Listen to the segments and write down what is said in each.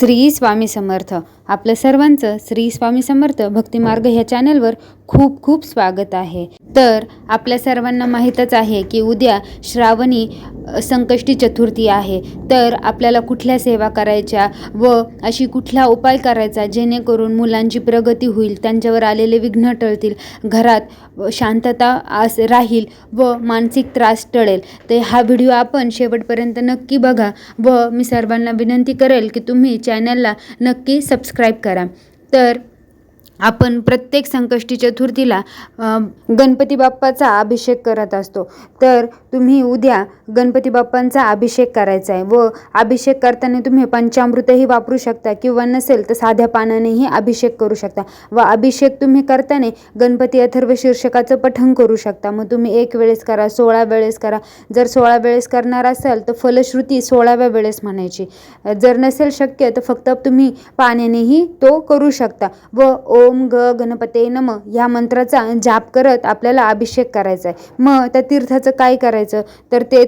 श्री स्वामी समर्थ. आपलं सर्वांचं श्री स्वामी समर्थ भक्तिमार्ग ह्या चॅनलवर खूप खूप स्वागत आहे. तर आपल्या सर्वांना माहीतच आहे की उद्या श्रावणी संकष्टी चतुर्थी आहे. तर आपल्याला कुठल्या सेवा करायच्या व अशी कुठला उपाय करायचा जेणेकरून मुलांची प्रगती होईल त्यांच्यावर आलेले विघ्न टळतील घरात शांतता आस राहील व मानसिक त्रास टळेल. तर हा व्हिडिओ आपण शेवटपर्यंत नक्की बघा व मी सर्वांना विनंती करेल की तुम्ही चॅनलला नक्की सबस्क्राईब करा. तर आपण प्रत्येक संकष्टी चतुर्थीला गणपती बाप्पाचा अभिषेक करत असतो. तर तुम्ही उद्या गणपती बाप्पांचा अभिषेक करायचा आहे व अभिषेक करताना तुम्ही पंचामृतही वापरू शकता किंवा नसेल तर साध्या पानानेही अभिषेक करू शकता. व अभिषेक तुम्ही करताना गणपती अथर्व शीर्षकाचं पठण करू शकता. मग तुम्ही एक वेळेस करा सोळा वेळेस करा. जर सोळा वेळेस करणार असाल तर फलश्रुती सोळाव्या वेळेस म्हणायची. जर नसेल शक्य तर फक्त तुम्ही पाण्यानेही तो करू शकता. व ओम ग गणपते नम ह्या मंत्राचा जाप करत आपल्याला अभिषेक करायचा आहे मग त्या तीर्थाचं काय करायचं? तर ते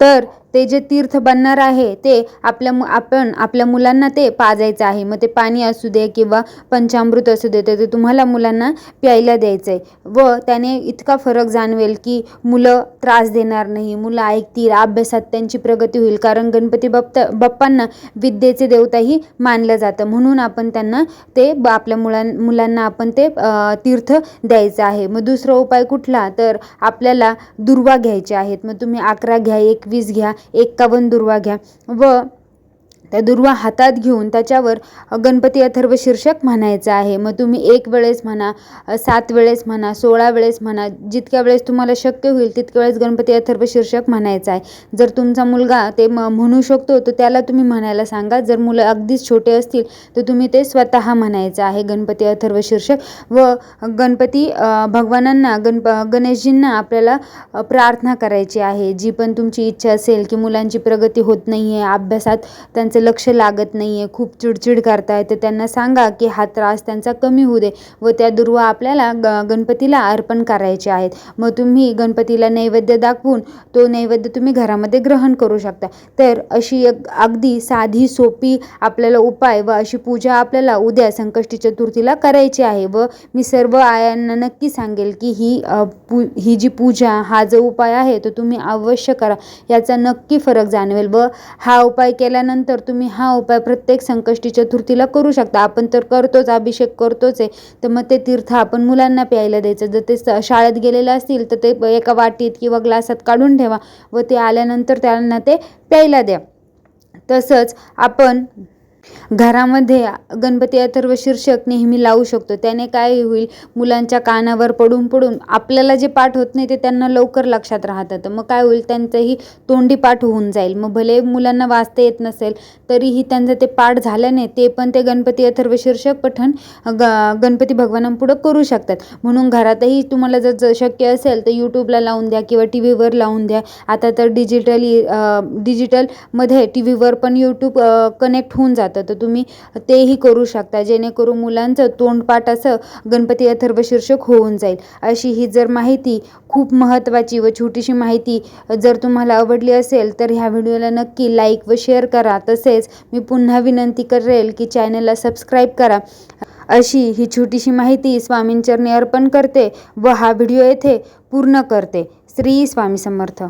तर ते जे तीर्थ बनणार आहे ते आपल्या मु आपण आपल्या मुलांना ते पाजायचं आहे. मग ते पाणी असू दे किंवा पंचामृत असू दे तर ते तुम्हाला मुलांना प्यायला द्यायचं आहे व त्याने इतका फरक जाणवेल की मुलं त्रास देणार नाही मुलं ऐकतील अभ्यासात त्यांची प्रगती होईल. कारण गणपती बाप्पा बाप्पांना विद्येचे देवताही मानलं जातं. म्हणून आपण त्यांना ते ब- आपल्या मुलां मुलांना आपण ते तीर्थ द्यायचं आहे. मग दुसरा उपाय कुठला? तर आपल्याला दुर्वा घ्यायचे आहेत. मग तुम्ही अकरा घ्या एक एकवीस घ्या एक्कावन्न दुर्वा घ्या व त्या दुर्वा हातात घेऊन त्याच्यावर गणपती अथर्व शीर्षक म्हणायचं आहे. मग तुम्ही एक वेळेस म्हणा सात वेळेस म्हणा सोळा वेळेस म्हणा जितक्या वेळेस तुम्हाला शक्य होईल तितक्या वेळेस गणपती अथर्व शीर्षक म्हणायचं आहे. जर तुमचा मुलगा ते म म्हणू शकतो तर त्याला तुम्ही म्हणायला सांगा. जर मुलं अगदीच छोटे असतील तर तुम्ही ते स्वतः म्हणायचं आहे गणपती अथर्व शीर्षक. व गणपती भगवानांना गणप गणेशजींना आपल्याला प्रार्थना करायची आहे. जी पण तुमची इच्छा असेल की मुलांची प्रगती होत नाही आहे अभ्यासात त्यांचं लक्ष लागत नाही आहे खूप चिडचिड करताय तर त्यांना सांगा की हा त्रास त्यांचा कमी होऊ दे व त्या दुर्वा आपल्याला ग गणपतीला अर्पण करायचे आहेत. मग तुम्ही गणपतीला नैवेद्य दाखवून तो नैवेद्य तुम्ही घरामध्ये ग्रहण करू शकता. तर अशी एक अगदी साधी सोपी आपल्याला उपाय व अशी पूजा आपल्याला उद्या संकष्टी चतुर्थीला करायची आहे व मी सर्व आयांना नक्की सांगेल की ही पू ही जी पूजा हा जो उपाय आहे तो तुम्ही अवश्य करा. याचा नक्की फरक जाणवेल व हा उपाय केल्यानंतर तुम्ही हा उपाय प्रत्येक संकष्टी चतुर्थीला करू शकता. आपण तर करतोच अभिषेक करतोच आहे. तर मग ते तीर्थ आपण मुलांना प्यायला द्यायचं. जर ते स- शाळेत गेलेलं असतील तर ते एका वाटीत किंवा ग्लासात काढून ठेवा व ते आल्यानंतर त्यांना ते प्यायला द्या. तसंच आपण घरामध्ये गणपती अथर्व शीर्षक नेहमी लावू शकतो. त्याने काय होईल? मुलांच्या कानावर पडून पडून आपल्याला जे पाठ होत नाही ते त्यांना लवकर लक्षात राहतं तर मग काय होईल? त्यांचंही तोंडी पाठ होऊन जाईल. मग भले मुलांना वाचता येत नसेल तरीही त्यांचं ते पाठ झाल्याने ते पण ते गणपती अथर्व शीर्षक पठण ग गणपती भगवानांपुढं करू शकतात. म्हणून घरातही तुम्हाला जर जर शक्य असेल तर यूट्यूबला लावून द्या किंवा टी व्हीवर लावून द्या. आता तर डिजिटली डिजिटलमध्ये टी व्हीवर पण यूट्यूब कनेक्ट होऊन जातं. तर तुम्ही तेही करू शकता. जेणेकरून मुलांचं तोंडपाठ असं गणपती अथर्व शीर्षक होऊन जाईल. अशी ही जर माहिती खूप महत्त्वाची व छोटीशी माहिती जर तुम्हाला आवडली असेल तर ह्या व्हिडिओला नक्की लाईक व शेअर करा. तसेच मी पुन्हा विनंती करेल की चॅनलला सबस्क्राईब करा. अशी ही छोटीशी माहिती स्वामींचरणी अर्पण करते व हा व्हिडिओ येथे पूर्ण करते. श्री स्वामी समर्थ.